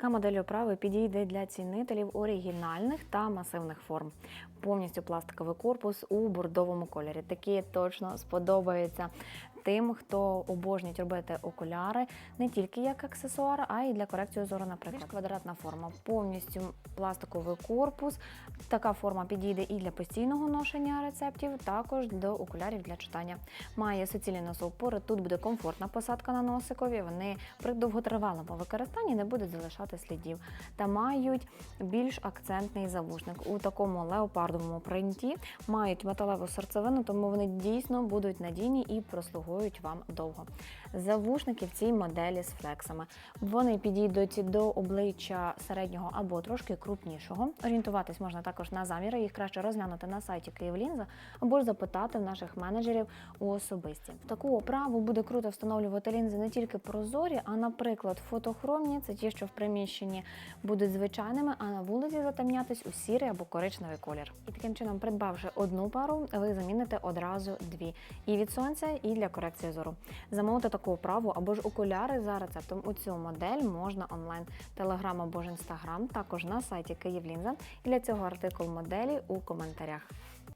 Така модель оправи підійде для цінителів оригінальних та масивних форм. Повністю пластиковий корпус у бордовому кольорі. Такі точно сподобаються тим, хто обожнюють робити окуляри не тільки як аксесуар, а й для корекції зору, наприклад. Більш квадратна форма, повністю пластиковий корпус. Така форма підійде і для постійного ношення рецептів, також до окулярів для читання. Має суцільні носоупори. Тут буде комфортна посадка на носикові. Вони при довготривалому використанні не будуть залишати слідів та мають більш акцентний завушник у такому леопардовому принті. Мають металеву серцевину, тому вони дійсно будуть надійні і прослугують вам довго. Завушники в цій моделі з флексами. Вони підійдуть до обличчя середнього або трошки крупнішого. Орієнтуватись можна також на заміри. Їх краще розглянути на сайті Київлінза або ж запитати в наших менеджерів у особисті. В таку оправу буде круто встановлювати лінзи не тільки прозорі, а, наприклад, фотохромні це ті, що в приміщенні будуть звичайними, а на вулиці затемнятись у сірий або коричневий колір. І таким чином, придбавши одну пару, ви заміните одразу дві і від сонця, і для корекції зору. Замовити таку оправу або ж окуляри за рецептом у цю модель можна онлайн, телеграм або ж інстаграм, також на сайті Київлінза. І для цього артикул моделі у коментарях.